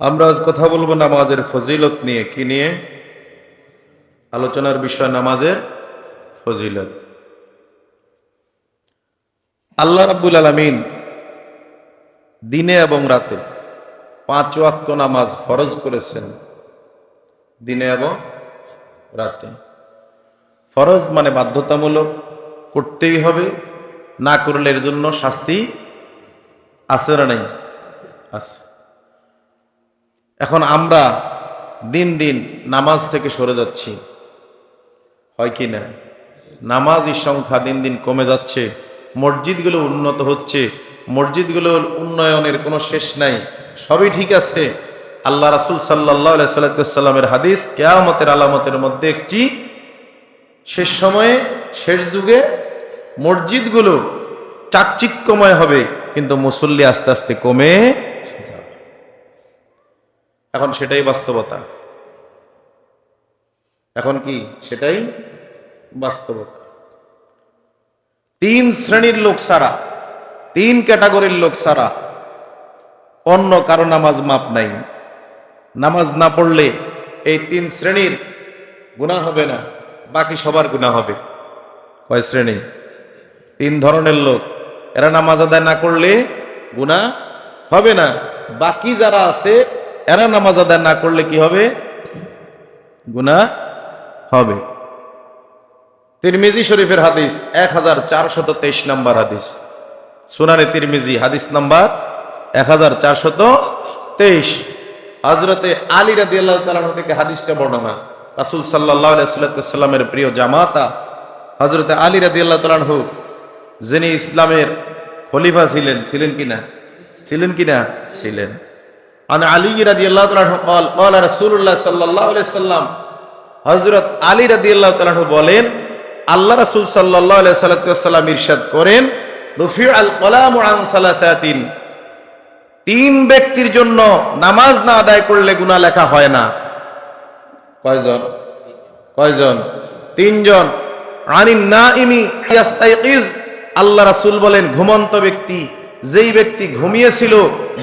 আমরা আজ কথা বলব নামাজের ফজিলত নিয়ে। কি নিয়ে? আলোচনার বিষয় নামাজের ফজিলত। আল্লাহ রাব্বুল আলামিন দিনে এবং রাতে পাঁচ ওয়াক্ত নামাজ ফরজ করেছেন, দিনে এবং রাতে। ফরজ মানে বাধ্যতামূলক করতেই হবে, না করলে এর জন্য শাস্তি আছে না নেই? আছে। এখন আমরা দিন দিন নামাজ থেকে সরে যাচ্ছি। হয় কি না? নামাজের সংখ্যা দিন দিন কমে যাচ্ছে। মসজিদগুলো উন্নত হচ্ছে। মসজিদগুলোর উন্নয়নের কোনো শেষ নাই। সবই ঠিক আছে। আল্লাহ রাসুল সাল্লাহ সাল্লামের হাদিস কেয়ামতের আলামতের মধ্যে একটি শেষ সময়ে, শেষ যুগে মসজিদগুলো চাকচিক্যময় হবে, কিন্তু মুসল্লি আস্তে আস্তে কমে এখন সেটাই বাস্তবতা। এখন কি? সেটাই বাস্তবতা। তিন শ্রেণির লোক সারা তিন ক্যাটাগরির লোক সারা অন্য কারও নামাজ মাপ নাই। নামাজ না পড়লে এই তিন শ্রেণির গুণা হবে না, বাকি সবার গুণা হবে। কয় শ্রেণি? তিন ধরনের লোক, এরা নামাজ আদায় না করলে গুণা হবে না। বাকি যারা আছে এরা নামাজ আদায় না করলে কি হবে? গুণা হবে। তিরমিজি শরীফের হাদিস এক হাজার চারশত তেইশ নম্বর হাদিস। সুনানে তিরমিজি হাদিস নাম্বার এক হাজার চারশত তেইশ। হজরতে আলী রাদি আল্লাহ থেকে হাদিসটা বর্ণনা। রাসুল সাল্লাহ সাল্লামের প্রিয় জামাতা হজরতে আলী রাদি আল্লাহ তালাহু যিনি ইসলামের খলিফা ছিলেন ছিলেন কিনা? ছিলেন কিনা? ছিলেন। আন আলী রাদি আল্লাহ তালাহু قال قال رسول الله صلى الله عليه وسلم হযরত আলী রাদিয়াল্লাহু তাআলা বলেন আল্লাহ রাসূল সাল্লাল্লাহু আলাইহি সাল্লাম ইরশাদ করেন রফি আল কলাম আন সালাসাতিন তিন ব্যক্তির জন্য নামাজ না আদায় করলে গুনাহ লেখা হয় না কয়জন কয়জন তিনজন আনিন নাইমি ইয়াস্তাইকিজ আল্লাহ রাসূল বলেন ঘুমন্ত ব্যক্তি যেই ব্যক্তি ঘুমিয়েছিল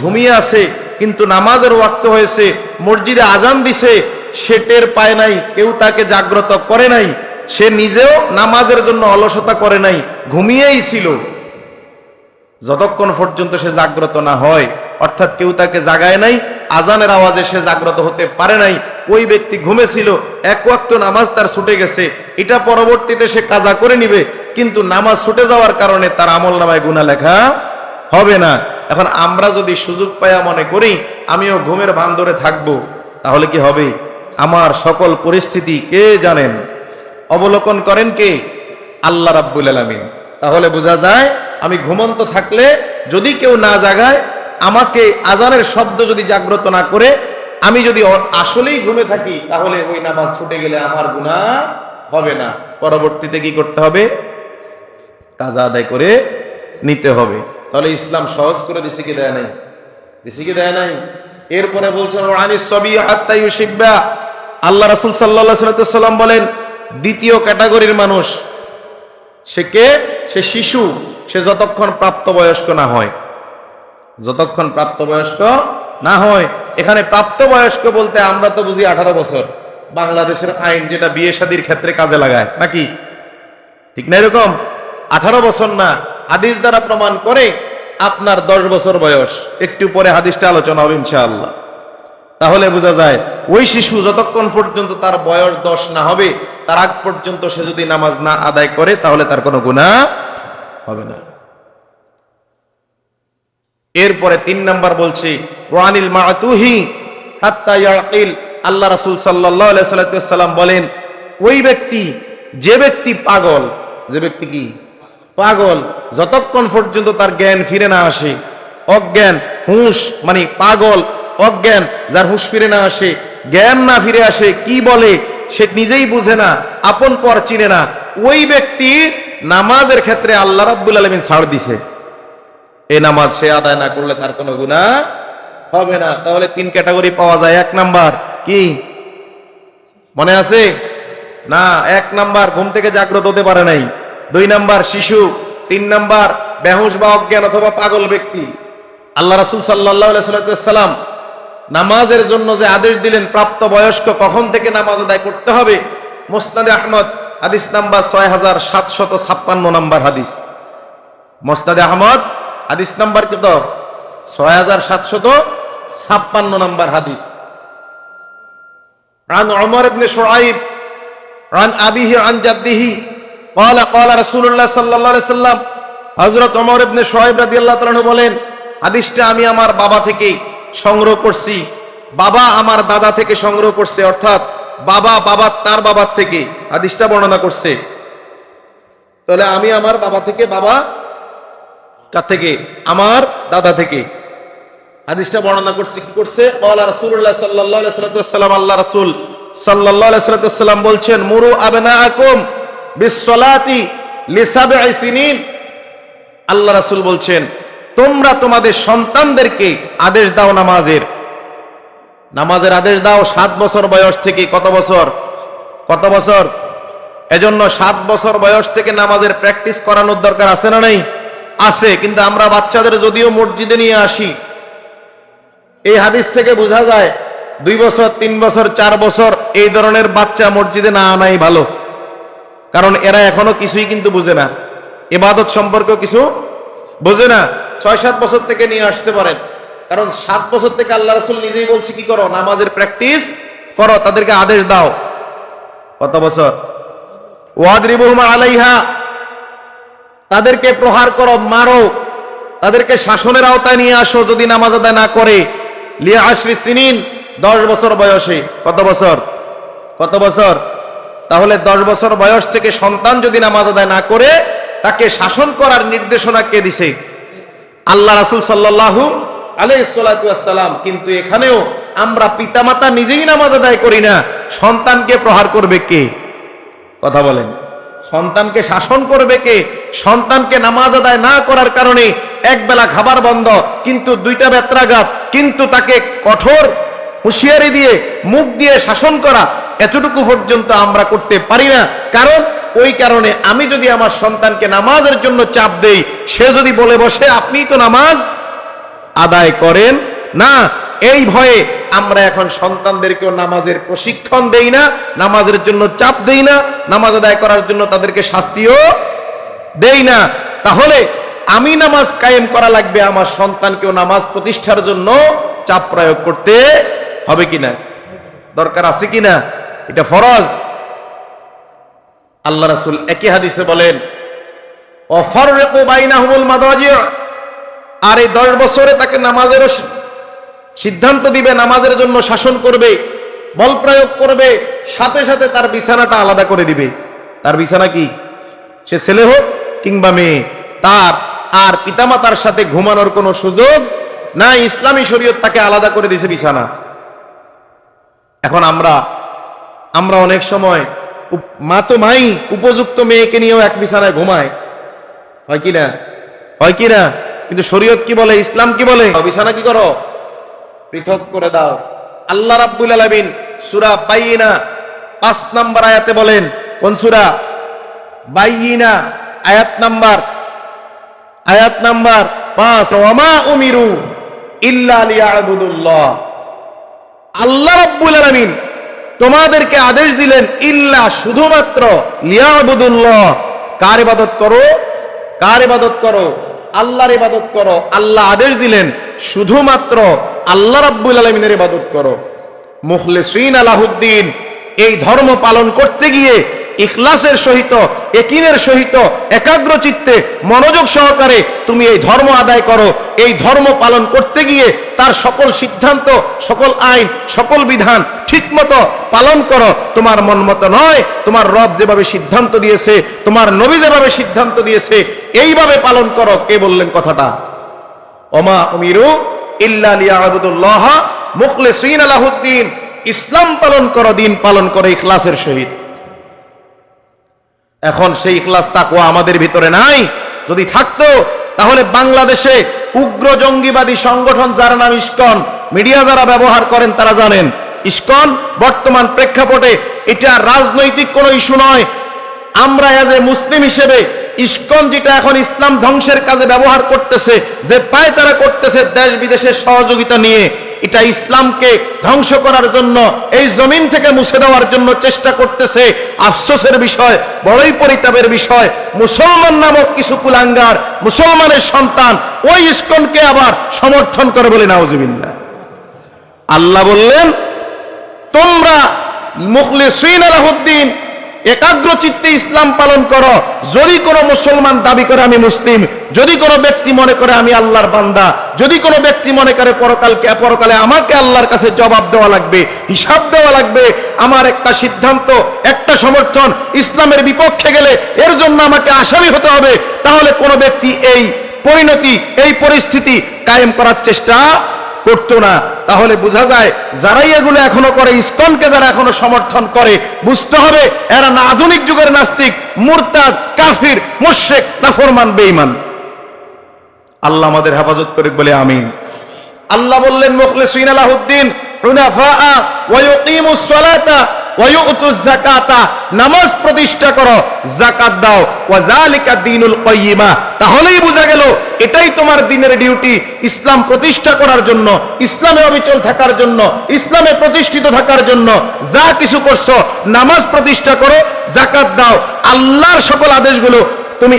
ঘুমিয়ে আছে কিন্তু নামাজের ওয়াক্ত হয়েছে, মসজিদে আজান দিছে, সে টের পায় নাই, কেউ তাকে জাগ্রত করে নাই, সে নিজেও নামাজের জন্য অলসতা করে নাই, ঘুমিয়েই ছিল। যতক্ষণ পর্যন্ত সে জাগ্রত না হয়, অর্থাৎ কেউ তাকে জাগায় নাই, আজানের আওয়াজে সে জাগ্রত হতে পারে নাই, ওই ব্যক্তি ঘুমেছিল, এক ওয়াক্ত নামাজ তার ছুটে গেছে, এটা পরবর্তীতে সে কাজা করে নিবে, কিন্তু নামাজ ছুটে যাওয়ার কারণে তার আমল নামায় গুণা লেখা হবে না। এখন আমরা যদি সুযোগ পায়া মনে করি, আমিও ঘুমের ভান ধরে থাকব, তাহলে কি হবে? আমার সকল পরিস্থিতি কে জানেন? অবলোকন করেন কে? আল্লাহ রাব্বুল আলামিন। তাহলে বোঝা যায়, আমি ঘুমন্ত থাকলে যদি কেউ না জাগায়, আমাকে আজানের শব্দ যদি জাগ্রত না করে, আমি যদি আসলেই ঘুমে থাকি, তাহলে ওই নামাজ ছুটে গেলে আমার গুনাহ হবে না। পরবর্তীতে কি করতে হবে? কাজা আদায় করে নিতে হবে। তাহলে ইসলাম সহজ করে দিছে কি দেয় নাই? দিছে কি দেয় নাই? এরপরে বলছেন আনিস সবি হাত্তা ইউশিব্বা। আল্লাহ রাসুল আলাইহি সাল্লাম বলেন, দ্বিতীয় ক্যাটাগরির মানুষ, সে কে? সে শিশু, সে যতক্ষণ প্রাপ্তবয়স্ক না হয়। যতক্ষণ প্রাপ্তবয়স্ক না হয়। এখানে প্রাপ্তবয়স্ক বলতে আমরা তো বুঝি আঠারো বছর। বাংলাদেশের আইন যেটা বিয়ে শাদীর ক্ষেত্রে কাজে লাগায়, নাকি? ঠিক না এরকম? আঠারো বছর না। হাদিস দ্বারা প্রমাণ করে আপনার দশ বছর বয়স। একটু পরে হাদিসটা আলোচনা হবে ইনশাআল্লাহ। তাহলে বোঝা যায়, ওই শিশু যতক্ষণ পর্যন্ত তার বয়স দশ না হবে, তার আগ পর্যন্ত সে যদি নামাজ না আদায় করে, তাহলে তার কোনো গুণা হবে না। এরপরে তিন নাম্বার বলছি, ওয়ানিল মাতুহি আল্লাহ রাসূল আলাইহি সাল্লাম বলেন, ওই ব্যক্তি, যে ব্যক্তি পাগল, যে ব্যক্তি কি? পাগল, যতক্ষণ পর্যন্ত তার জ্ঞান ফিরে না আসে, অজ্ঞান, হুঁশ মানে পাগল, অজ্ঞান, যার হুঁশ ফিরে না আসে, জ্ঞান না ফিরে আসে, কি বলে, সে নিজেই বুঝে না, আপন পর চিনে না। ওই ব্যক্তি নামাজের ক্ষেত্রে আল্লাহ রাব্বুল আলামিন ছাড় দিছে। এ নামাজ সে আদায় না করলে তার কোনো গুণা হবে না। তাহলে তিন ক্যাটাগরি পাওয়া যায়। এক নাম্বার কি? মনে আছে? না, এক নাম্বার, ঘুম থেকে জাগ্রত হতে পারে নাই। দুই নাম্বার শিশু তিন নাম্বার বেহুশ বা অজ্ঞান অথবা পাগল ব্যক্তি আল্লাহ রাসুল সাল্লাহ সাল্লাম নামাজের জন্য যে আদেশ দিলেন প্রাপ্ত বয়স্ক কখন থেকে নামাজ আদায় করতে হবে মোসনাদে আহমদ হাদিস নাম্বার ছয় হাজার সাতশত ছাপ্পান্ন নাম্বার হাদিস মোসনাদে আহমদ হাদিস নাম্বার কত ছয় হাজার সাতশত ছাপ্পান্ন নাম্বার হাদিস عن عمر بن شعيب عن أبيه عن جده কলা কলা রসুল্লাহ সাল্লা সাল্লাম হজরত অমর ইবনে সোহেব রাজি আল্লাহ বলেন, হাদিসটা আমি আমার বাবা থেকে সংগ্রহ করছি, বাবা আমার দাদা থেকে সংগ্রহ করছে, অর্থাৎ বাবা বাবা তার বাবার থেকে হাদিসটা বর্ণনা করছে। তাহলে আমি আমার বাবা থেকে, বাবা কার থেকে? আমার দাদা থেকে। হাদিসটা বর্ণনা করছে, কি করছে? আল্লাহ রাসূলুল্লাহ সাল্লাল্লাহু আলাইহি সাল্লাম আল্লাহ রাসূল সাল্লাল্লাহু আলাইহি সাল্লাম বলছেন, মুরু আবনা আকুম আল্লাহ রাসুল বলছেন, তোমরা তোমাদের সন্তানদেরকে আদেশ দাও নামাজের। নামাজের আদেশ দাও সাত বছর বয়স থেকে কত বছর? কত বছর? এজন্য সাত বছর বয়স থেকে নামাজের প্র্যাকটিস করানোর দরকার আছে না নাই? আছে, কিন্তু আমরা বাচ্চাদের যদিও মসজিদে নিয়ে আসি, এই হাদিস থেকে বোঝা যায় দুই বছর, তিন বছর, চার বছর এই ধরনের বাচ্চা মসজিদে না আনাই ভালো। কারণ এরা এখনও কিছুই কিন্তু বুঝে না। এবাদত সম্পর্কেও কিছু বোঝে না। ছয় সাত বছর থেকে নিয়ে আসতে পারেন। কারণ সাত বছর থেকে আল্লাহ রসুল নিজেই বলছে কি করো? নামাজের প্র্যাকটিস করো, তাদেরকে আদেশ দাও। কত বছর? ওয়াদরিবুহুমা আলাইহা, তাদেরকে প্রহার করো, মারো। তাদেরকে শাসনের আওতায় নিয়ে আসো যদি নামাজ আদায় না করে। লিয়া আশরি সিনিন, দশ বছর বয়সে। কত বছর? কত বছর? তাহলে দশ বছর বয়স থেকে সন্তান যদি নামাজ আদায় না করে, তাকে শাসন করার নির্দেশনা কে দিছে? আল্লাহ রাসুল সাল্লাহু আলাইসালাম কিন্তু এখানেও আমরা পিতামাতা নিজেই নামাজ আদায় করি না। সন্তানকে প্রহার করবে কে? কথা বলেন। সন্তানকে শাসন করবে কে? সন্তানকে নামাজ আদায় না করার কারণে এক বেলা খাবার বন্ধ, কিন্তু দুইটা বেত্রাঘাত, কিন্তু তাকে কঠোর হুঁশিয়ারি দিয়ে, মুখ দিয়ে শাসন করা এতটুকু পর্যন্ত আমরা করতে পারি না। কারণ ওই কারণে আমি যদি আমার সন্তানকে নামাজের জন্য চাপ দেই, সে যদি বলে বসে, আপনি তো নামাজ আদায় করেন? না, এই ভয়ে আমরা এখন সন্তানদেরকেও নামাজের প্রশিক্ষণ দেই না, নামাজের জন্য চাপ দেই না, নামাজ আদায় করার জন্য তাদেরকে শাস্তিও দেই না। তাহলে আমি নামাজ কায়েম করা লাগবে, আমার সন্তানকেও নামাজ প্রতিষ্ঠার জন্য চাপ প্রয়োগ করতে হবে কিনা? দরকার আছে কিনা? এটা ফরজ। আল্লাহ রাসূল একই হাদিসে বলেন আর এই দশ বছরে তাকে নামাজেরও সিদ্ধান্ত দিবে, নামাজের জন্য শাসন করবে, বল প্রয়োগ করবে, সাথে সাথে তার বিছানাটা আলাদা করে দিবে। তার বিছানা কি? সে ছেলে হোক কিংবা মেয়ে, তার আর পিতামাতার সাথে ঘুমানোর কোনো সুযোগ না ইসলামী শরীয়ত তাকে আলাদা করে দিছে বিছানা। এখন আমরা আমরা অনেক সময় মা তো মাই উপযুক্ত মেয়েকে নিয়েও এক বিছানায় ঘুমায়। হয় কি না? হয় কি না? কিন্তু শরীয়ত কি বলে? ইসলাম কি বলে? বিছানা কি করো? পৃথক করে দাও। আল্লাহ রাব্বুল আলামিন সূরা বাইয়িনা, পাঁচ নাম্বার আয়াতে বলেন, কোন সূরা? বাইয়িনা, আয়াত নাম্বার আয়াত নাম্বার পাঁচ। ওয়ামা উমিরু ইল্লা লিয়াবুদুল্লাহ। আল্লাহ রব্বুল আলমিন তোমাদেরকে আদেশ দিলেন, ইল্লা শুধুমাত্র কার ইবাদত করো? কার ইবাদত করো? আল্লাহর ইবাদত করো। আল্লাহ আদেশ দিলেন, শুধুমাত্র আল্লাহ রাব্বুল আলমিনের ইবাদত করো। মুখলে মুখলিসিন আলাহুদ্দিন এই ধর্ম পালন করতে গিয়ে ইখলাসের সহিত, একিনের সহিত একাগ্র চিত্তে মনোযোগ সহকারে তুমি এই ধর্ম আদায় করো। এই ধর্ম পালন করতে গিয়ে তার সকল সিদ্ধান্ত, সকল আইন, সকল বিধান ঠিকমতো পালন করো। তোমার মন মতো নয়, তোমার রব যেভাবে সিদ্ধান্ত দিয়েছে, তোমার নবী যেভাবে সিদ্ধান্ত দিয়েছে, এইভাবে পালন করো। কে বললেন কথাটা? ওমা উমিরু ইল্লা লিয়াবুদুল্লাহ মুখলিসিন আলাহুদ্দিন। ইসলাম পালন করো, দিন পালন করো ইখলাসের সহিত। এখন সেই ইখলাস তাকওয়া আমাদের ভিতরে নাই। যদি থাকতো, তাহলে বাংলাদেশে উগ্র জঙ্গিবাদী সংগঠন যার নাম ইস্কন, মিডিয়া যারা ব্যবহার করেন তারা জানেন, ইস্কন বর্তমান প্রেক্ষাপটে এটা রাজনৈতিক কোনো ইস্যু নয়। আমরা এজ এ মুসলিম হিসেবে ইস্কন যেটা এখন ইসলাম ধ্বংসের কাজে ব্যবহার করতেছে, যে পায় তারা করতেছে দেশ বিদেশের সহযোগিতা নিয়ে এটা ইসলামকে ধ্বংস করার জন্য, এই জমিন থেকে মুছে দেওয়ার জন্য চেষ্টা করতেছে। আফসোসের বিষয়, বড়ই পরিতাপের বিষয়। মুসলমান নামক কিছু কুলাঙ্গার, মুসলমানের সন্তান, ওই ইস্কনকে আবার সমর্থন করে বলে নাউজুবিল্লাহ। আল্লাহ বললেন, তোমরা মুখলিসিন আলাহুদ্দিন একাগ্র চিত্তে ইসলাম পালন করো। যদি কোনো মুসলমান দাবি করে আমি মুসলিম, যদি কোনো ব্যক্তি মনে করে আমি আল্লাহর বান্দা, যদি কোনো ব্যক্তি মনে করে পরকালকে, পরকালে আমাকে আল্লাহর কাছে জবাব দেওয়া লাগবে, হিসাব দেওয়া লাগবে, আমার একটা সিদ্ধান্ত, একটা সমর্থন ইসলামের বিপক্ষে গেলে এর জন্য আমাকে আসামি হতে হবে। তাহলে কোনো ব্যক্তি এই পরিণতি, এই পরিস্থিতি কায়েম করার চেষ্টা করতো না। তাহলে বোঝা যায় যারাই এগুলো এখনও করে, ইসকনকে যারা এখনও সমর্থন করে, বুঝতে হবে এরা না আধুনিক যুগের নাস্তিক, মুরতাদ, কাফির না নাফরমান বেঈমান। আল্লাহ আমাদের হেফাজত করে বলে আমিন। আল্লাহ বললেন, মুখলিসিন আলাহুদ্দিন হুনাফা ওয়া ইউকিমুস সালাতা। যাকাতা, নামাজ প্রতিষ্ঠা করো, যাকাত দাও। ওয়া যালিকা দীনুল কাইয়্যিমা তাহলেই বোঝা গেল, এটাই তোমার দিনের ডিউটি, ইসলাম প্রতিষ্ঠা করার জন্য, ইসলামে অবিচল থাকার জন্য, ইসলামে প্রতিষ্ঠিত থাকার জন্য, যা কিছু করছ, নামাজ প্রতিষ্ঠা করো, যাকাত দাও। আল্লাহর সকল আদেশগুলো তুমি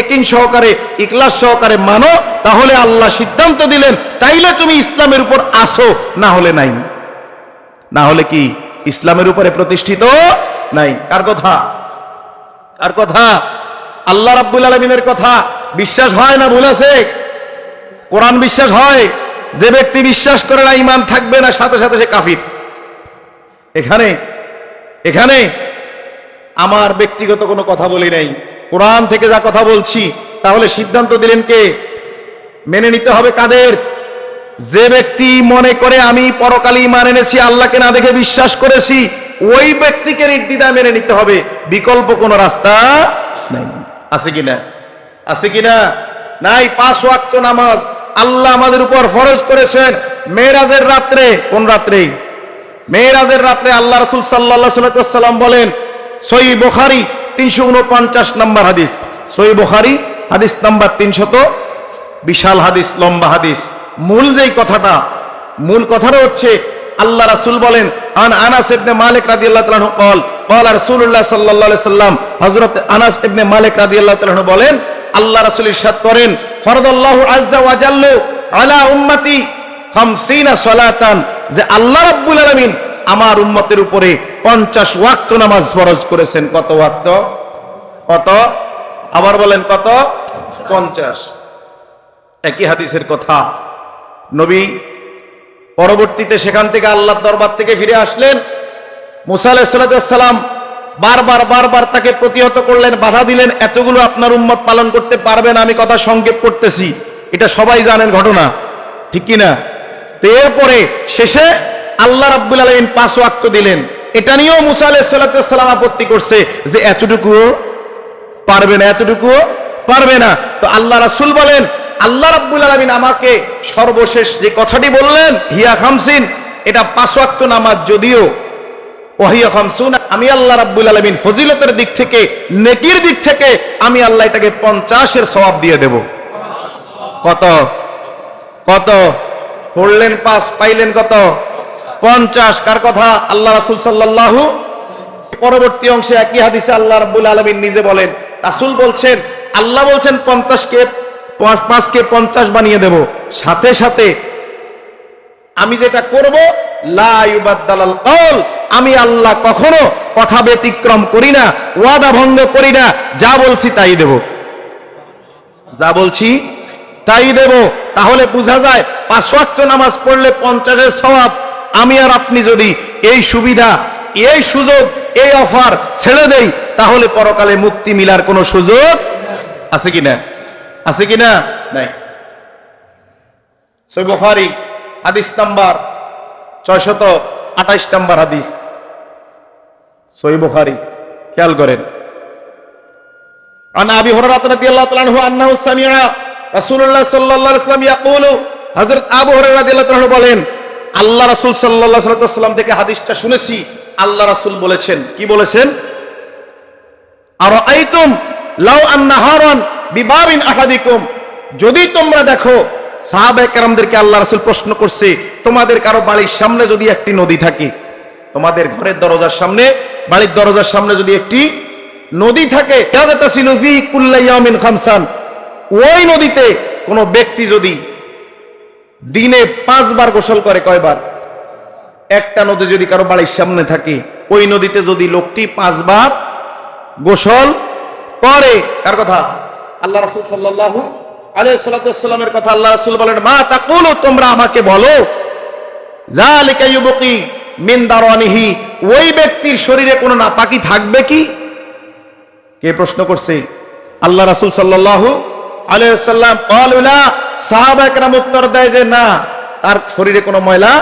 একিন সহকারে ইকলাস সহকারে মানো, তাহলে আল্লাহ সিদ্ধান্ত দিলেন, তাইলে তুমি ইসলামের উপর আসো, না হলে নাই। না হলে কি? ইসলামের উপরে প্রতিষ্ঠিত নাই। কার কথা? কার কথা? আল্লাহ রাব্বুল আলমিনের কথা। বিশ্বাস হয় না ভুল আছে? কোরআন বিশ্বাস হয়? যে ব্যক্তি বিশ্বাস করে না ইমান থাকবে না, সাথে সাথে সে কাফির। এখানে এখানে আমার ব্যক্তিগত কোনো কথা বলি নাই। কোরআন থেকে যা কথা বলছি, তাহলে সিদ্ধান্ত দিলেন কে? মেনে নিতে হবে কাদের? যে ব্যক্তি মনে করে আমি পরকালে ইমান এনেছি, আল্লাহকে না দেখে বিশ্বাস করেছি, ওই ব্যক্তিকে নির্দ্বিধায় মেনে নিতে হবে। বিকল্প কোনো রাস্তা নাই। আছে কিনা আছে কিনা নাই, পাঁচ ওয়াক্ত নামাজ। আল্লাহ আমাদের উপর ফরজ করেছেন। মেয়েরাজের রাত্রে, কোন রাত্রে? মেয়েরাজের রাত্রে আল্লাহ রসুল সাল্লাহ সাল্লাম বলেন সই বোখারি তিনশো উনপঞ্চাশ নম্বর হাদিস। সই বোখারি হাদিস নাম্বার তিনশত বিশাল হাদিস, লম্বা হাদিস। মূল যেই কথাটা, মূল কথাটা হচ্ছে, আল্লাহ রাসুল বলেন, আন আনাস ইবনে মালিক রাদিয়াল্লাহু তাআলা কল কল রাসূলুল্লাহ সাল্লাল্লাহু আলাইহি সাল্লাম, হযরত আনাস ইবনে মালিক রাদিয়াল্লাহু তাআলা বলেন, আল্লাহ রাসূল ইরশাদ করেন, ফরদাল্লাহু আজ্জা ওয়া জাল্লু আলা উম্মতি 50 সালাতান, যে আল্লাহ রাব্বুল আলামিন আমার উম্মতের উপরে 50 ওয়াক্ত নামাজ ফরজ করেছেন। কত ওয়াক্ত? কত? আবার বলেন কত? 50 একই হাদিসের কথা। নবী পরবর্তীতে সেখান থেকে আল্লাহর দরবার থেকে ফিরে আসলেন। মুসা আলাহিসাল্লাম বারবার বারবার তাকে প্রতিহত করলেন, বাধা দিলেন, এতগুলো আপনার উম্মত পালন করতে পারবেন আমি কথা সংক্ষেপ করতেছি। এটা সবাই জানেন ঘটনা, ঠিক কিনা? তো এরপরে শেষে আল্লাহ রাব্বুল আলমিন পাঁচ ওয়াক্ত দিলেন। এটা নিয়েও মুসা আলাহিসাল্লাম আপত্তি করছে যে এতটুকুও পারবে না, এতটুকুও পারবে না। তো আল্লাহ রাসুল বলেন আল্লাহ রাব্বুল আলমিন আমাকে সর্বশেষ যে কথাটি বললেন, হিয়া খামসিন এটা পাঁচ ওয়াক্ত নামাজ যদিও। ওহিয়া খামসুন, আমি আল্লাহ রাব্বুল আলমিন ফজিলতের দিক থেকে, নেকির দিক থেকে আমি আল্লাহ এটাকে পঞ্চাশের সবাব দিয়ে দেব। কত? কত? পড়লেন পাঁচ, পাইলেন কত? পঞ্চাশ। কার কথা? আল্লাহ রাসুল সাল্লাল্লাহু পরবর্তী অংশে একই হাদিসে আল্লাহ রাব্বুল আলমিন নিজে বলেন, রাসুল বলছেন, আল্লাহ বলছেন পঞ্চাশকে পাঁচকে পঞ্চাশ বানিয়ে দেব। সাথে সাথে আমি যেটা করব লাইবাদ্দালাল কল আমি আল্লাহ কখনো কথা ব্যতিক্রম করি না, ওয়াদা ভঙ্গ করি না, যা বলছি তাই দেব। যা বলছি তাই দেব। তাহলে বোঝা যায়, পাঁচ ওয়াক্ত নামাজ পড়লে পঞ্চাশের স্বভাব আমি আর আপনি যদি এই সুবিধা, এই সুযোগ, এই অফার ছেড়ে দেই, তাহলে পরকালে মুক্তি মিলার কোনো সুযোগ আছে কি না আছে কি না নাই সই বুখারি হাদিস নাম্বার ছয়শত আঠাইশ নাম্বার হাদিস সই বুখারি খেয়াল করেন عن ابي هريره رضي الله تعالى عنه انه سمع رسول الله صلى الله عليه وسلم يقول হযরত আবু হুরায়রা রাদিয়াল্লাহু তাআলা বলেন আল্লাহ রাসূল সাল্লাল্লাহু আলাইহি ওয়াসাল্লাম থেকে হাদিসটা শুনেছি আল্লাহ রাসূল বলেছেন কি বলেছেন আর আইতুম লাউ আন্নাহারান বিবাবিন আহাদিকুম। যদি তোমরা দেখো সাহাবাহামদেরকে আল্লাহ রাসুল প্রশ্ন করছে, তোমাদের কারও বাড়ির সামনে যদি একটি নদী থাকে, তোমাদের ঘরের দরজার সামনে, বাড়ির দরজার সামনে যদি একটি নদী থাকে খামসান। ওই নদীতে কোনো ব্যক্তি যদি দিনে পাঁচবার গোসল করে কয়বার? একটা নদী যদি কারও বাড়ির সামনে থাকে, ওই নদীতে যদি লোকটি পাঁচবার গোসল করে, কার কথা? আল্লাহ রাসূল সাল্লাল্লাহু আলাইহি কথা আল্লাহ রাসূল বলেন, মা তাকুলু, তোমরা আমাকে বলো, যালিকা ইউবকি মিন দারানিহি ওই ব্যক্তির শরীরে কোনো নাপাকি থাকবে কি? কে প্রশ্ন করছে? আল্লাহ রাসুল সাল্লাল্লাহু আলাইহি সাল্লাম ক্বালুলা একরাম উত্তর দেয় যে, না, তার শরীরে কোনো ময়লা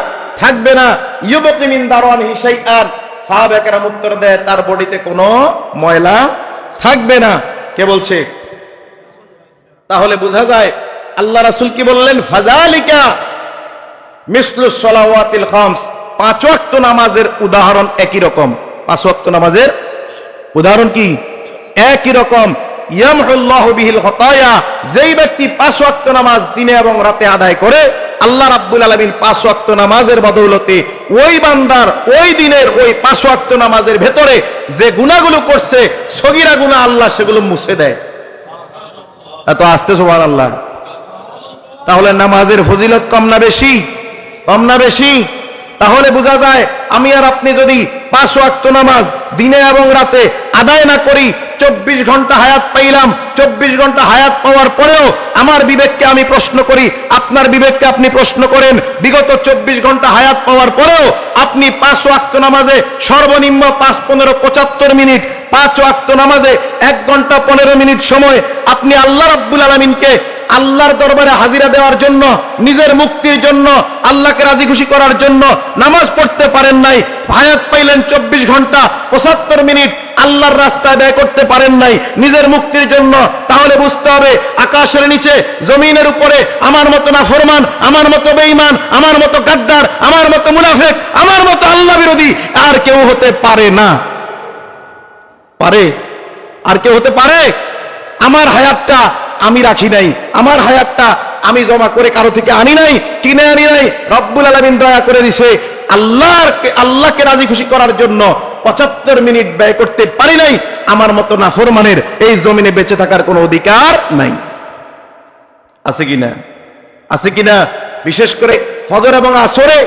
থাকবে না। ইউবকি মিন দারানিহি শাইআন, সাহাবা একরাম উত্তর দেয়, তার বডিতে কোনো ময়লা থাকবে না। কে বলছে? তাহলে বোঝা যায় আল্লাহ রাসূল কি বললেন? ফাজালিকা মিসলু সলাওয়াতিল খামস। পাঁচ ওয়াক্ত নামাজের উদাহরণ একই রকম। পাঁচ ওয়াক্ত নামাজের উদাহরণ কি? একই রকম। ইয়ামহুল্লাহু বিহিল খতায়া। যেই ব্যক্তি পাঁচ ওয়াক্ত নামাজ দিনে এবং রাতে আদায় করে, আল্লাহ রাব্বুল আলামিন পাঁচ ওয়াক্ত নামাজের বদৌলতে ওই বান্দার ওই দিনের ওই পাঁচ ওয়াক্ত নামাজের ভেতরে যে গুনাহগুলো করছে, সগীরা গুনাহ আল্লাহ সেগুলো মুছে দেয়। এত আসতে আস্তে আল্লাহ তাহলে নামাজের ফজিলত কম না বেশি? কম না বেশি? তাহলে বোঝা যায়, আমি আর আপনি যদি পাঁচ ওয়াক্ত নামাজ দিনে এবং রাতে আদায় না করি, চব্বিশ ঘণ্টা হায়াত পাইলাম, চব্বিশ ঘণ্টা হায়াত পাওয়ার পরেও আমার বিবেককে আমি প্রশ্ন করি আপনার বিবেককে আপনি প্রশ্ন করেন, বিগত চব্বিশ ঘণ্টা হায়াত পাওয়ার পরেও আপনি পাঁচ ওয়াক্ত নামাজে সর্বনিম্ন পাঁচ, পনেরো, পঁচাত্তর মিনিট, পাঁচ ওয়াক্ত নামাজে এক ঘণ্টা, পনেরো মিনিট সময় আপনি আল্লাহ রাব্বুল আলমিনকে আল্লাহর দরবারে হাজিরা দেওয়ার জন্য, নিজের মুক্তির জন্য, আল্লাহকে রাজি খুশি করার জন্য নামাজ পড়তে পারেন নাই, হায়াত পাইলেন চব্বিশ ঘণ্টা, পঁচাত্তর মিনিট আল্লাহর রাস্তায় ব্যয় করতে পারেন নাই, নিজের মুক্তির জন্য, তাহলে বুঝতে হবে আকাশের নিচে, জমিনের উপরে, আমার মতো না ফরমান আমার মতো বেঈমান, আমার মতো গাদ্দার, আমার মতো মুনাফেক, আমার মতো আল্লাহ বিরোধী, আর কেউ হতে পারে না। পারে? আর কেউ হতে পারে? আমার হায়াতটা আমি রাখি নাই। আমার হায়াতটা আমি জমা করে কারও থেকে আনি নাই, কিনে আনি নাই। রব্বুল আলমিন দয়া করে দিছে, আল্লাহর আল্লাহকে রাজি খুশি করার জন্য পঁচাত্তর মিনিট ব্যয় করতে পারি নাই। আমার মতো নাফরমানের এই জমিনে বেঁচে থাকার কোনো অধিকার নাই। আছে কিনা আছে কিনা বিশেষ করে ফজর এবং আসরে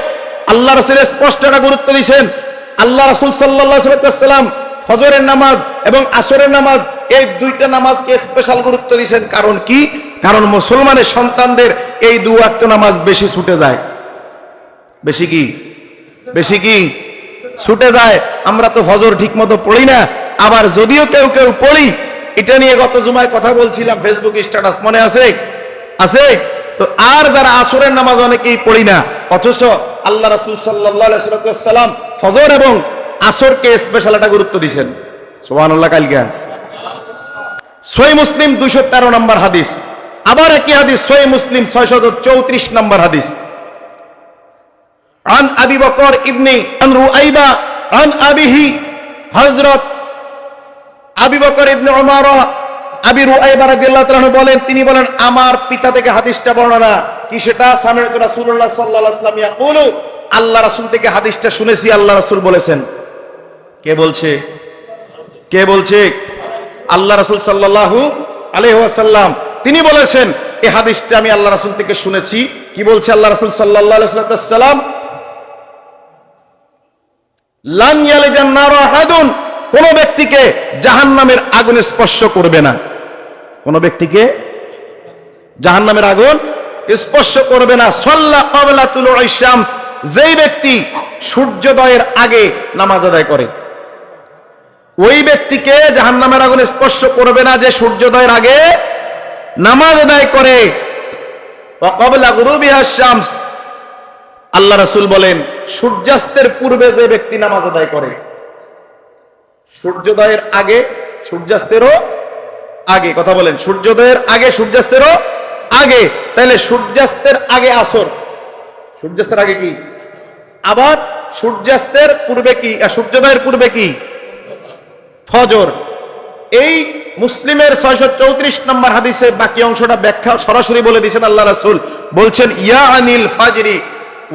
আল্লাহ রসুলের স্পষ্ট একটা গুরুত্ব দিয়েছেন। আল্লাহ রসুল সাল্লাহ সাল্লাম ফজরের নামাজ এবং আসরের নামাজ এই দুইটা নামাজকে স্পেশাল গুরুত্ব দিয়েছেন কারণ কি? কারণ মুসলমানের সন্তানদের এই দু নামাজ বেশি ছুটে যায়। বেশি কি? বেশি কি? ছুটে যায়। আমরা তো ফজর ঠিক মতো পড়ি না। আবার যদিও কেউ কেউ পড়ি, এটা নিয়ে গত জুমায় কথা বলছিলাম ফেসবুক স্ট্যাটাস মনে আছে? আছে? তো আর যারা আসরের নামাজ অনেকেই পড়ি না, অথচ আল্লাহ রাসুল সাল্লাম ফজর এবং আসরকে স্পেশাল একটা গুরুত্ব দিয়েছেন। সোহান আল্লাহ কালকা। সই মুসলিম দুইশো তেরো নম্বর হাদিস আবার একই হাদিস সই মুসলিম ছয়শত চৌত্রিশ নম্বর হাদিস عن أبي بكر ابن عن رؤيبة عن أبيه হযরত আবি বকর ইবনে উমর আবি রুআইবা রাদিয়াল্লাহু তাআলা বলেন তিনি বলেন আমার পিতা থেকে হাদিসটা বর্ণনা কি সেটা সামিআতু রাসূলুল্লাহ সাল্লাল্লাহু আলাইহি ওয়াসাল্লাম ইয়াকুলু আল্লাহ রাসূল থেকে হাদিসটা শুনেছি আল্লাহ রাসূল বলেছেন কে বলছে কে বলছে আল্লাহ রাসূল সাল্লাল্লাহু আলাইহি ওয়াসাল্লাম, তিনি বলেছেন এই হাদিসটা আমি আল্লাহ রাসূল থেকে শুনেছি। কি বলছে আল্লাহ রাসূল আহাদুন। কোন ব্যক্তিকে জাহান্নামের আগুন স্পর্শ করবে না। কোন ব্যক্তিকে জাহান্নামের আগুন স্পর্শ করবে না। সল্লা কবলা তুলু যেই ব্যক্তি সূর্যোদয়ের আগে নামাজ আদায় করে। ওই ব্যক্তিকে জাহান্নামের আগুন স্পর্শ করবে না যে সূর্যোদয়ের আগে নামাজ আদায় করে। আল্লাহ রাসূল বলেন, সূর্যাস্তের পূর্বে যে ব্যক্তি নামাজ আদায় করে, সূর্যোদয়ের আগে, সূর্যাস্তেরও আগে, কথা বলেন, সূর্যোদয়ের আগে, সূর্যাস্তেরও আগে। তাহলে সূর্যাস্তের আগে আসর, সূর্যাস্তের আগে কি? আবার সূর্যাস্তের পূর্বে কি সূর্যোদয়ের পূর্বে কি? ফজর। এই মুসলিমের ছয়শো চৌত্রিশ নম্বর হাদিসে বাকি অংশটা ব্যাখ্যা সরাসরি বলে দিয়েছেন আল্লাহ রাসূল। বলছেন, ইয়া আনিল ফাজরি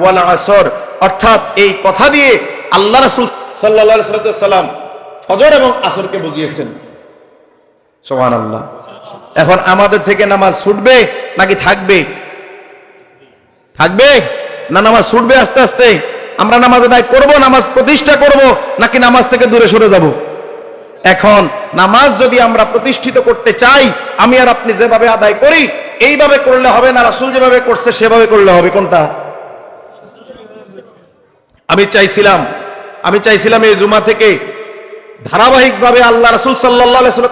ওয়ালা আসর। অর্থাৎ এই কথা দিয়ে আল্লাহ রাসূল সাল্লাল্লাহু সাল্লাম ফজর এবং আসরকে বুঝিয়েছেন। সুবহানাল্লাহ। এখন আমাদের থেকে নামাজ ছুটবে নাকি থাকবে? থাকবে না নামাজ ছুটবে আস্তে আস্তে? আমরা নামাজ আদায় করব, নামাজ প্রতিষ্ঠা করব নাকি নামাজ থেকে দূরে সরে যাব? এখন নামাজ যদি আমরা প্রতিষ্ঠিত করতে চাই, আমি আর আপনি যেভাবে আদায় করি, এইভাবে করলে হবে না, রাসুল যেভাবে করছে, সেভাবে করলে হবে, কোনটা? আমি চাইছিলাম আমি চাইছিলাম এই জুমা থেকে ধারাবাহিকভাবে আল্লাহ রাসুল আলাইহি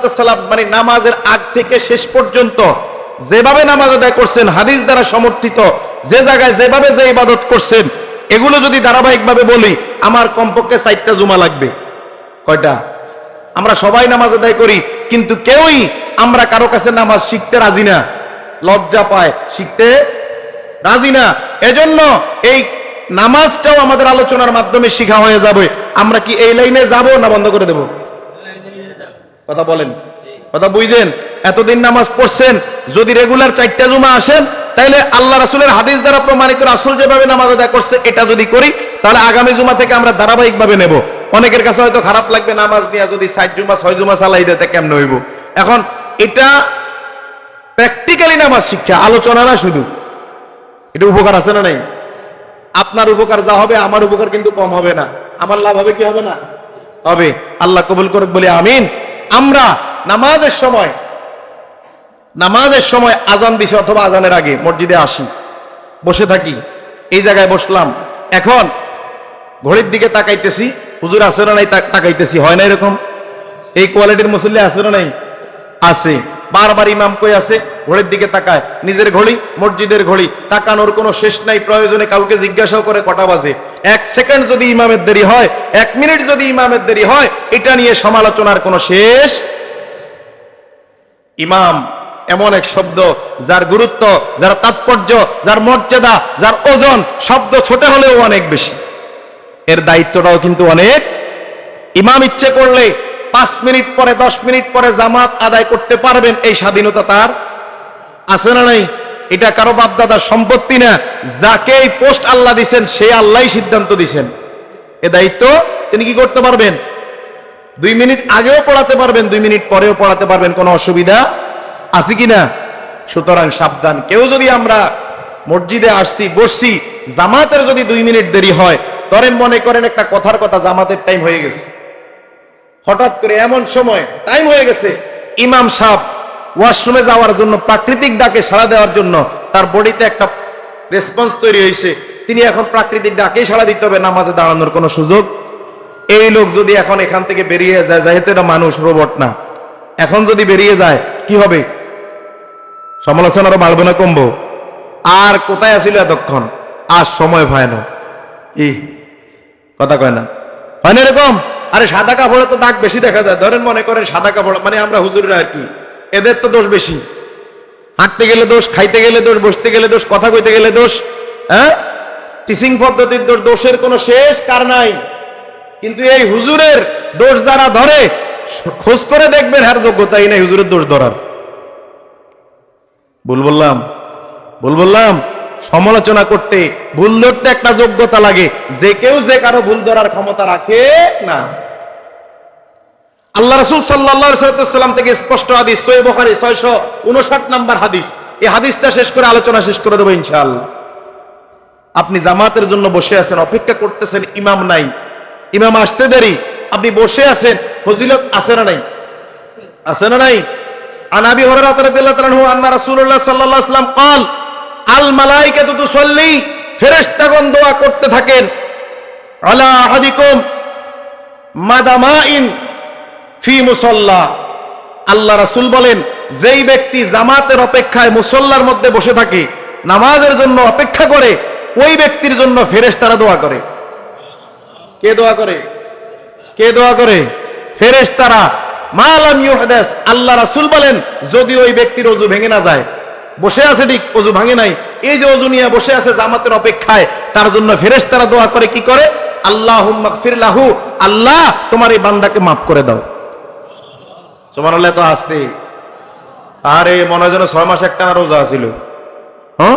মানে নামাজের আগ থেকে শেষ পর্যন্ত যেভাবে নামাজ আদায় করছেন, হাদিস দ্বারা সমর্থিত, যে জায়গায় যেভাবে যে ইবাদত করছেন, এগুলো যদি ধারাবাহিকভাবে বলি, আমার কমপক্ষে সাইটটা জুমা লাগবে। কয়টা? আমরা সবাই নামাজ আদায় করি, কিন্তু কেউই আমরা কারও কাছে নামাজ শিখতে রাজি না। লজ্জা পায়, শিখতে রাজি না। এজন্য এই নামাজটাও আমাদের আলোচনার মাধ্যমে শিখা হয়ে যাবে। আমরা কি এই লাইনে যাব না বন্ধ করে দেব? কথা বলেন। কথা বুঝলেন এতদিন নামাজ পড়ছেন, যদি রেগুলার চারটা জুমা আসেন তাহলে আল্লাহ রাসুলের হাদিস দ্বারা প্রমাণিত রাসুল যেভাবে নামাজ আদায় করছে, এটা যদি করি, তাহলে আগামী জুমা থেকে আমরা ধারাবাহিকভাবে নেব। অনেকের কাছে হয়তো খারাপ লাগবে নামাজ নিয়ে, যদি ষাট জুমা, ছয় জুমা চালাই দিতে কেমন হইব? এখন এটা প্র্যাকটিক্যালি নামাজ শিক্ষা, আলোচনা না শুধু। এটা উপকার আছে না নাই? আপনার উপকার যা হবে, আমার উপকার কিন্তু কম হবে না। আমার লাভ হবে কি হবে না? হবে। আল্লাহ কবুল করুক, বলে আমিন। আমরা নামাজের সময় নামাজের সময় আজান দিছে অথবা আজানের আগে, মসজিদে আসি, বসে থাকি। এই জায়গায় বসলাম। এখন ঘড়ির দিকে তাকাইতেছি হুজুর আছে না নাই তাকাইতেছি, হয় না এরকম? এই কোয়ালিটির মুসল্লি আছে না নাই? আছে। বারবার ইমাম কই আছে, ঘড়ির দিকে তাকায়। নিজের ঘড়ি, মসজিদের ঘড়ি। তাকানোর কোনো শেষ নাই, প্রয়োজনে কাউকে জিজ্ঞাসাও করে কটা বাজে। এক সেকেন্ড যদি ইমামের দেরি হয়, এক মিনিট যদি ইমামের দেরি হয়, এটা নিয়ে সমালোচনার কোনো শেষ ইমাম এমন এক শব্দ, যার গুরুত্ব, যার তাৎপর্য, যার মর্যাদা, যার ওজন, শব্দ ছোট হলেও অনেক বেশি। এর দায়িত্বটাও কিন্তু অনেক। ইমাম ইচ্ছে করলে পাঁচ মিনিট পরে, দশ মিনিট পরে জামাত আদায় করতে পারবেন, এই স্বাধীনতা তার। আছে না নাই? এটা কারও বাপদাদার সম্পত্তি না। যাকে এই পোস্ট আল্লাহ দিছেন, সে আল্লাহ সিদ্ধান্ত দিছেন। এ দায়িত্ব তিনি কি করতে পারবেন? দুই মিনিট আগেও পড়াতে পারবেন, দুই মিনিট পরেও পড়াতে পারবেন, কোনো অসুবিধা আছে কি না? সুতরাং সাবধান। কেউ যদি আমরা মসজিদে আসছি, বসছি, জামাতের যদি দুই মিনিট দেরি হয় ধরেন মনে করেন একটা কথার কথা জামাতের টাইম হয়ে গেছে। হঠাৎ করে এমন সময় টাইম হয়ে গেছে, ইমাম সাহেব ওয়াশরুমে যাওয়ার জন্য প্রাকৃতিক ডাকে সাড়া দেওয়ার জন্য তার বডিতে একটা রেসপন্স তৈরি হয়েছে। তিনি এখন প্রাকৃতিক ডাকেই সাড়া দিতে হবে, নামাজে দাঁড়ানোর কোনো সুযোগ। এই লোক যদি এখন এখান থেকে বেরিয়ে যায়, যেহেতু এটা মানুষ রোবট না। এখন যদি বেরিয়ে যায়, কি হবে? সমালোচনা আরও বাড়বে না কমবো? আর কোথায় আসিল এতক্ষণ? আর সময় হয় না। ই কথা কয় না। হয় না এরকম? আরে সাদা কাপড়ে তো দাগ বেশি দেখা যায়। ধরেন মনে করেন সাদা কাপড় মানে আমরা হুজুররা আর কি, এদের তো দোষ বেশি। হাঁটতে গেলে দোষ, খাইতে গেলে দোষ, বসতে গেলে দোষ, কথা কইতে গেলে দোষ হ্যাঁ? টিচিং পদ্ধতির দোষ, দোষের কোনো শেষ কার নাই। কিন্তু এই হুজুরের দোষ যারা ধরে, খোঁজ করে দেখবেন হ্যার যোগ্যতাই নেই হুজুরের দোষ ধরার। ভুল বললাম? ভুল বললাম? সমালোচনা করতে, ভুল ধরতে একটা যোগ্যতা লাগে। যে কেউ যে কারও ভুল ধরার ক্ষমতা রাখে না। আল্লাহ রসুল সাল্লাহাম থেকে স্পষ্ট হাদিস সৈবহারি ছয়শো উনষাট নাম্বার হাদিস। এই হাদিসটা শেষ করে আলোচনা শেষ করে দেবো ইনশাল আপনি জামাতের জন্য বসে আছেন, অপেক্ষা করতেছেন, ইমাম নাই। ইমাম আসতে দেরি, আপনি বসে আছেন, ফজিলত আছে না নাই? আছে না নাই? আনাবি হরে রাতারে দিল্লাহ আন্না রাসুল্লাহ সাল্লাহ আসলাম কল আল মালাইকে তো সল্লেই ফেরেস্তাগণ দোয়া করতে থাকেন। আলা হাদিকম মাদামাইন ফি মুসল্লা। আল্লাহ রাসুল বলেন, যেই ব্যক্তি জামাতের অপেক্ষায় মুসল্লার মধ্যে বসে থাকে, নামাজের জন্য অপেক্ষা করে, ওই ব্যক্তির জন্য ফেরেস তারা দোয়া করে। কে দোয়া করে? কে দোয়া করে? ফেরেস তারা মালাম ইউহাদাস, আল্লাহ রাসুল বলেন, যদি ওই ব্যক্তির রজু ভেঙে না যায় বসে আছে ঠিক, অজু ভাঙে নাই। এই যে অজু নিয়ে বসে আছে জামাতের অপেক্ষায়, তার জন্য ফেরেশতারা দোয়া করে, কি করে? আল্লাহুম্মা গফির লাহু, আল্লাহ তোমার এই বান্দাকে মাফ করে দাও। সোমান আল্লাহ তো আসতে। আরে, মনে হয় যেন ছয় মাস একটানা রোজা ছিল। হ্যাঁ?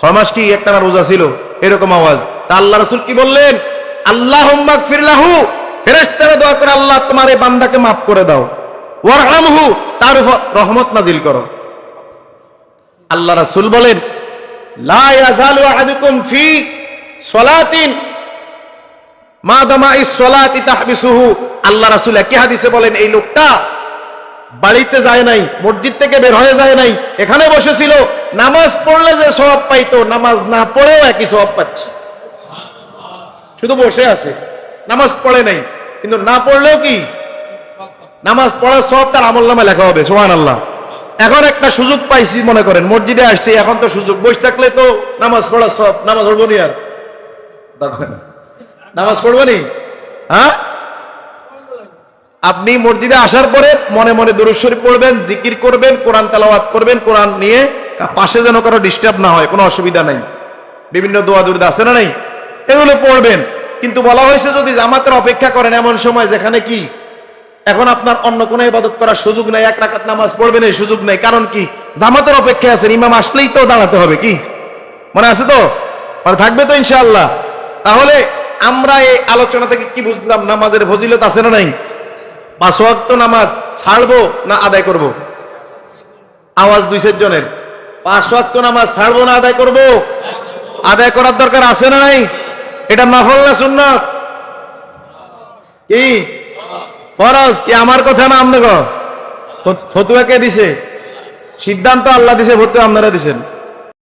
ছয় মাস কি একটানা রোজা ছিল? এরকম আওয়াজ। তা আল্লাহ রসুল কি বললেন? আল্লাহ ফিরলাহু ফেরেস্তারা দোয়া করে, আল্লাহ তোমার এই বান্দাকে মাফ করে দাও। ওয়ারহামহু, তার রহমত নাজিল করো। আল্লাহ রাসুল বলেন আল্লাহ রাসূল একই হাদিসে বলেন, এই লোকটা বাড়িতে যায় নাই, মসজিদ থেকে বের হয়ে যায় নাই, এখানে বসেছিল, নামাজ পড়লে যে সওয়াব পাইতো, নামাজ না পড়েও একই সওয়াব পাচ্ছে। শুধু বসে আছে, নামাজ পড়ে নাই, কিন্তু না পড়লেও কি? নামাজ পড়ার সব তার আমল নামে লেখা হবে সোহান আল্লাহ এখন একটা সুযোগ পাইছি, মনে করেন, মসজিদে আসছি, এখন তো সুযোগ, বসে থাকলে তো নামাজ পড়ার সব, নামাজ পড়ব নি আর? নামাজ পড়ব নি? হ্যাঁ? আপনি মসজিদে আসার পরে মনে মনে দরুশ্বরী পড়বেন, জিকির করবেন, কোরআন তেলাওয়াত করবেন, কোরআন নিয়ে পাশে যেন কারও ডিস্টার্ব না হয়, কোনো অসুবিধা নাই। বিভিন্ন দোয়া দুর্দা আছে না নাই? এগুলো পড়বেন। কিন্তু বলা হয়েছে যদি জামাতের অপেক্ষা করেন, এমন সময় যেখানে কি এখন আপনার অন্য কোনো ইবাদত করার সুযোগ নাই, এক রাকাত নামাজ পড়বেন, এই সুযোগ নাই। কারণ কি? জামাতের অপেক্ষায় আছেন, ইমাম আসলেই তো দাঁড়াতে হবে, কি? মনে আছে তো? মানে থাকবে তো ইনশাআল্লাহ। তাহলে আমরা এই আলোচনা থেকে কি বুঝলাম, নামাজের ফজিলত আছে না নাই? পাঁচ ওয়াক্ত নামাজ ছাড়বো না আদায় করব? আওয়াজ দুই জনের। পাঁচ ওয়াক্ত নামাজ ছাড়বো না আদায় করব? আদায় করার দরকার আছে না নাই? এটা নফল না সুন্নাত? কি? ফরজ, কি আমার কথা না আপনাকে ফতুয়া কে দিছে? সিদ্ধান্ত আল্লাহ দিছে, ফতুয়া আপনারা দিছেন।